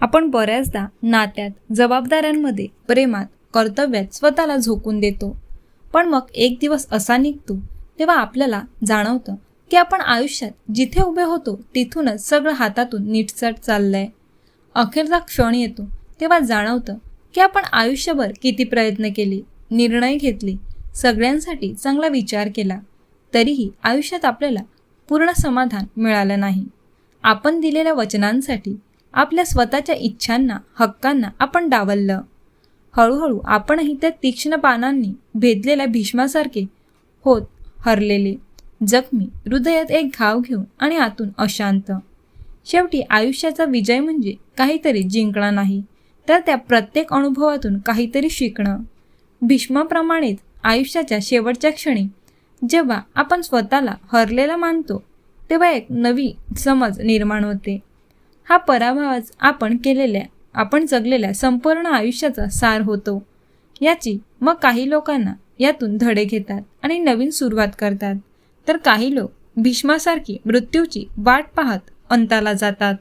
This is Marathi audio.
आपण बऱ्याचदा नात्यात जबाबदाऱ्यांमध्ये प्रेमात कर्तव्यात स्वतःला झोकून देतो. पण मग एक दिवस असा निघतो तेव्हा आपल्याला जाणवतं की आपण आयुष्यात जिथे उभे होतो तिथूनच सगळं हातातून नीटसट चाललंय. अखेरचा क्षण येतो तेव्हा जाणवतं की आपण आयुष्यभर किती प्रयत्न केले निर्णय घेतले सगळ्यांसाठी चांगला विचार केला तरीही आयुष्यात आपल्याला पूर्ण समाधान मिळालं नाही. आपण दिलेल्या वचनांसाठी आपल्या स्वतःच्या इच्छांना हक्कांना आपण डावललं. हळूहळू आपणही त्या तीक्ष्ण पानांनी भेदलेल्या भीष्मासारखे होत हरलेले. जखमी हृदयात एक घाव घेऊन आणि आतून अशांत. शेवटी आयुष्याचा विजय म्हणजे काहीतरी जिंकणं नाही तर त्या प्रत्येक अनुभवातून काहीतरी शिकणं. भीष्माप्रमाणेच आयुष्याच्या शेवटच्या क्षणी जेव्हा आपण स्वतःला हरलेला मानतो तेव्हा एक नवी समज निर्माण होते. हा पराभवाच आपण केलेल्या आपण जगलेल्या संपूर्ण आयुष्याचा सार होतो. याची मग काही लोकांना यातून धडे घेतात आणि नवीन सुरुवात करतात. तर काही लोक भीष्मासारखी मृत्यूची वाट पाहत अंताला जातात.